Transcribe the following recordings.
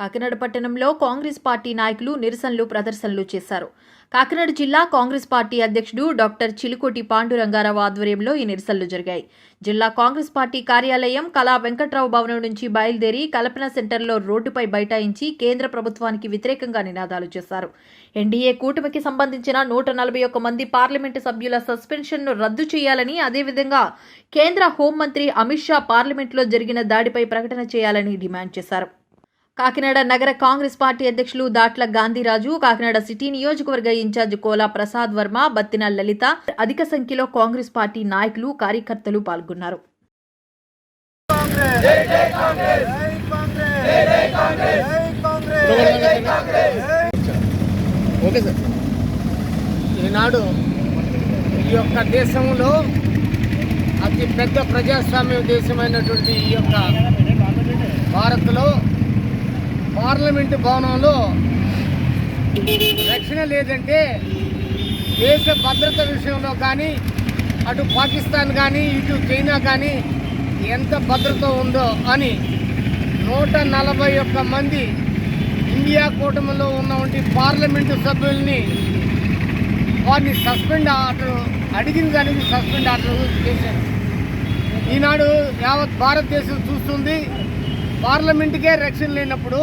కాకినాడ పట్టణంలో కాంగ్రెస్ పార్టీ నాయకులు నిరసనలు ప్రదర్శనలు చేశారు. కాకినాడ జిల్లా కాంగ్రెస్ పార్టీ అధ్యక్షుడు డాక్టర్ చిలుకోటి పాండురంగారావు ఆధ్వర్యంలో ఈ నిరసనలు జరిగాయి. జిల్లా కాంగ్రెస్ పార్టీ కార్యాలయం కళా వెంకట్రావు భవనం నుంచి బయలుదేరి కల్పన సెంటర్లో రోడ్డుపై బైఠాయించి కేంద్ర ప్రభుత్వానికి వ్యతిరేకంగా నినాదాలు చేశారు. ఎన్డీఏ కూటమికి సంబంధించిన నూట నలభై ఒక్క మంది పార్లమెంటు సభ్యుల సస్పెన్షన్ను రద్దు చేయాలని అదేవిధంగా కేంద్ర హోంమంత్రి అమిత్ షా పార్లమెంట్లో జరిగిన దాడిపై ప్రకటన చేయాలని డిమాండ్ చేశారు. కాకినాడ నగర కాంగ్రెస్ పార్టీ అధ్యక్షులు దాట్ల గాంధీరాజు కాకినాడ సిటీ నియోజకవర్గ ఇన్ఛార్జ్ కోలా ప్రసాద్ వర్మ బత్తిన లలిత అధిక సంఖ్యలో కాంగ్రెస్ పార్టీ నాయకులు కార్యకర్తలు పాల్గొన్నారు. ఈనాడు ఈ యొక్క దేశంలో అతి పెద్ద ప్రజాస్వామ్య దేశమైనటువంటి ఈ యొక్క భారత్లో పార్లమెంటు భవనంలో రక్షణ లేదంటే దేశ భద్రత విషయంలో కానీ అటు పాకిస్తాన్ కానీ ఇటు చైనా కానీ ఎంత భద్రత ఉందో అని నూట నలభై ఒక్క మంది ఇండియా కూటమిలో ఉన్నటువంటి పార్లమెంటు సభ్యుల్ని వారిని సస్పెండ్ ఆర్డర్ అడిగిన దానికి సస్పెండ్ ఆర్డర్ చేశారు. ఈనాడు యావత్ భారతదేశం చూస్తుంది పార్లమెంటుకే రక్షణ లేనప్పుడు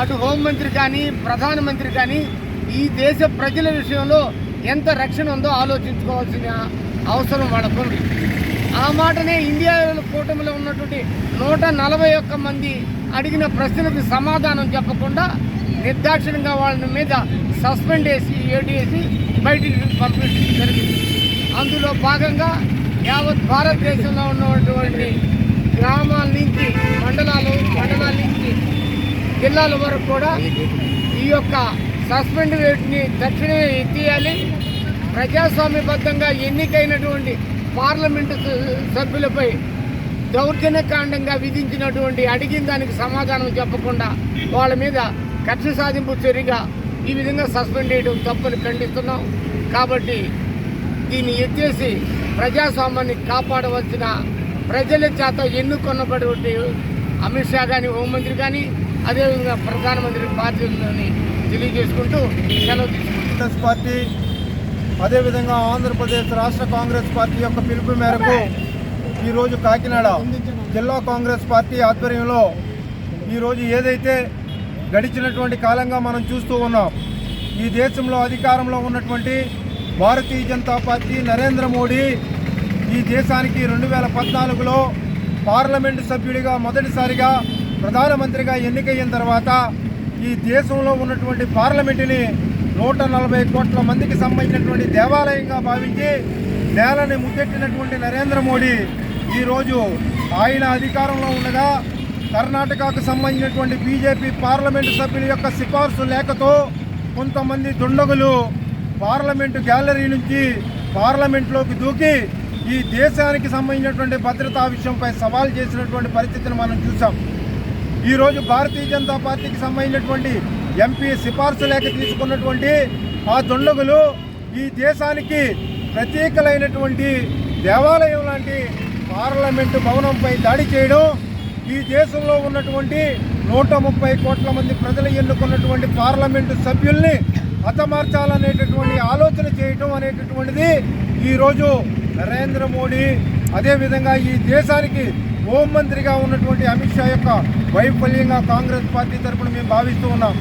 అటు హోంమంత్రి కానీ ప్రధానమంత్రి కానీ ఈ దేశ ప్రజల విషయంలో ఎంత రక్షణ ఉందో ఆలోచించుకోవాల్సిన అవసరం వాళ్ళకుంది ఆ మాటనే ఇండియా కూటమిలో ఉన్నటువంటి నూట నలభై ఒక్క మంది అడిగిన ప్రశ్నలకు సమాధానం చెప్పకుండా నిర్దాక్షిణ్యంగా వాళ్ళ మీద సస్పెండ్ చేసి ఏడేసి బయటికి పంపించడం జరిగింది. అందులో భాగంగా యావత్ భారతదేశంలో ఉన్నటువంటి గ్రామాల నుంచి మండలాలు మండలాల నుంచి జిల్లాల వరకు కూడా ఈ యొక్క సస్పెండ్ రేట్ని తక్షణమే ఎత్తియాలి. ప్రజాస్వామ్యబద్ధంగా ఎన్నికైనటువంటి పార్లమెంటు స- సభ్యులపై దౌర్జన్యకాండంగా విధించినటువంటి అడిగిన దానికి సమాధానం చెప్పకుండా వాళ్ళ మీద కక్ష సాధింపు చర్యగా ఈ విధంగా సస్పెండ్ చేయడం తప్పని ఖండిస్తున్నాం. కాబట్టి దీన్ని ఎత్తేసి ప్రజాస్వామ్యాన్ని కాపాడవలసిన ప్రజల చేత ఎన్నుకొన్నటువంటి అమిత్ షా కానీ హోంమంత్రి కానీ అదేవిధంగా ప్రధానమంత్రి బాధ్యతలని తెలియజేసుకుంటూ సెలవు తీసుకుంటున్నాం. కాంగ్రెస్ పార్టీ అదేవిధంగా ఆంధ్రప్రదేశ్ రాష్ట్ర కాంగ్రెస్ పార్టీ యొక్క పిలుపు మేరకు ఈరోజు కాకినాడ జిల్లా కాంగ్రెస్ పార్టీ ఆధ్వర్యంలో ఈరోజు ఏదైతే గడిచినటువంటి కాలంగా మనం చూస్తూ ఉన్నాం ఈ దేశంలో అధికారంలో ఉన్నటువంటి భారతీయ జనతా పార్టీ నరేంద్ర మోడీ ఈ దేశానికి రెండు వేల పద్నాలుగులో పార్లమెంటు సభ్యుడిగా మొదటిసారిగా ప్రధానమంత్రిగా ఎన్నికయిన తర్వాత ఈ దేశంలో ఉన్నటువంటి పార్లమెంటుని నూట నలభై కోట్ల మందికి సంబంధించినటువంటి దేవాలయంగా భావించి నేలని ముద్దెట్టినటువంటి నరేంద్ర మోడీ ఈరోజు ఆయన అధికారంలో ఉండగా కర్ణాటకకు సంబంధించినటువంటి బీజేపీ పార్లమెంటు సభ్యుల యొక్క సిఫార్సు లేఖతో కొంతమంది దుండగులు పార్లమెంటు గ్యాలరీ నుంచి పార్లమెంట్లోకి దూకి ఈ దేశానికి సంబంధించినటువంటి భద్రతా విషయంపై సవాల్ చేసినటువంటి పరిస్థితిని మనం చూసాం. ఈరోజు భారతీయ జనతా పార్టీకి సంబంధించినటువంటి ఎంపీ సిఫార్సు లేక తీసుకున్నటువంటి ఆ దుండగులు ఈ దేశానికి ప్రత్యేకలైనటువంటి దేవాలయం లాంటి పార్లమెంటు భవనంపై దాడి చేయడం ఈ దేశంలో ఉన్నటువంటి నూట ముప్పై కోట్ల మంది ప్రజలు ఎన్నుకున్నటువంటి పార్లమెంటు సభ్యుల్ని హతమార్చాలనేటటువంటి ఆలోచన చేయటం అనేటటువంటిది ఈరోజు నరేంద్ర మోడీ అదేవిధంగా ఈ దేశానికి హోంమంత్రిగా ఉన్నటువంటి అమిత్ షా యొక్క వైఫల్యంగా కాంగ్రెస్ పార్టీ తరఫున మేము భావిస్తూ ఉన్నాం.